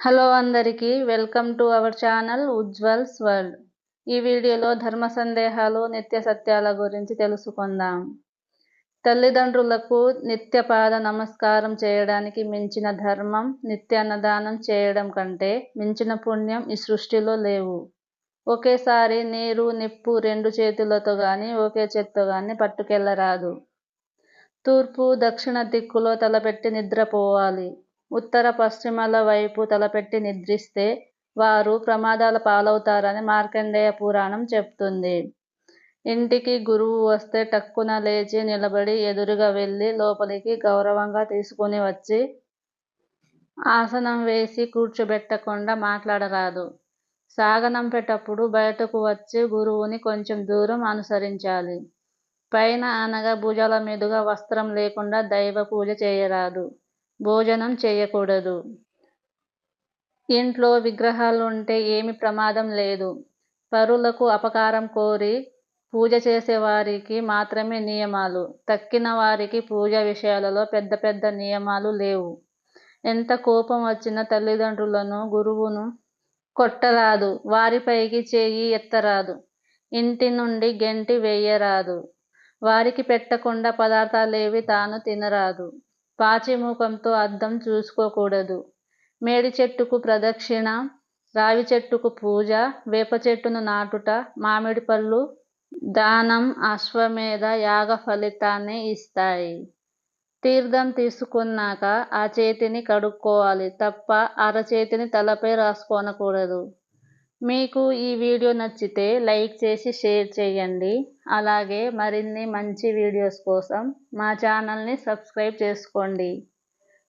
Hello అందరికీ welcome to our channel Ujjwal's world. ఈ వీడియోలో ధర్మ సందేహాలు నిత్య సత్యాల గురించి తెలుసుకుందాం. తల్లిదండ్రులకు నిత్య పాద నమస్కారం చేయడానికి మించిన ధర్మం నిత్య అన్నదానం చేయడం కంటే మించిన పుణ్యం ఈ సృష్టిలో లేవు. ఒకేసారి నీరు నిప్పు రెండు చేతులతో కానీ ఒకే చేత్తో కానీ పట్టుకెళ్ళరాదు తూర్పు దక్షిణ దిక్కులో తలపెట్టి నిద్రపోవాలి. ఉత్తర పశ్చిమాల వైపు తలపెట్టి నిద్రిస్తే వారు ప్రమాదాల పాలవుతారని మార్కండేయ పురాణం చెప్తుంది. ఇంటికి గురువు వస్తే టక్కున లేచి నిలబడి ఎదురుగా వెళ్ళి లోపలికి గౌరవంగా తీసుకుని వచ్చి ఆసనం వేసి కూర్చోబెట్టకుండా మాట్లాడరాదు. సాగనంపేటప్పుడు బయటకు వచ్చి గురువుని కొంచెం దూరం అనుసరించాలి. పైన అనగా భుజాల మీదుగా వస్త్రం లేకుండా దైవ పూజ చేయరాదు. భోజనం చేయకూడదు. ఇంట్లో విగ్రహాలు ఉంటే ఏమి ప్రమాదం లేదు. పరులకు అపకారం కోరి పూజ చేసేవారికి మాత్రమే నియమాలు. తక్కిన వారికి పూజ విషయాలలో పెద్ద పెద్ద నియమాలు లేవు. ఎంత కోపం వచ్చిన తల్లిదండ్రులను గురువును కొట్టరాదు. వారిపైకి చేయి ఎత్తరాదు. ఇంటి నుండి గెంటి వేయరాదు. వారికి పెట్టకుండా పదార్థాలేవి తాను తినరాదు. పాచిముఖంతో అద్దం చూసుకోకూడదు. మేడి చెట్టుకు ప్రదక్షిణ రావి చెట్టుకు పూజ వేప చెట్టును నాటుట మామిడి పళ్ళు దానం అశ్వమేధ యాగ ఫలితాన్ని ఇస్తాయి. తీర్థం తీసుకున్నాక ఆ చేతిని కడుక్కోవాలి తప్ప అరచేతిని తలపై రాసుకోనకూడదు. మీకు ఈ వీడియో నచ్చితే లైక్ చేసి షేర్ చేయండి. అలాగే మరిన్ని మంచి వీడియోస్ కోసం మా ఛానల్ని సబ్స్క్రైబ్ చేసుకోండి.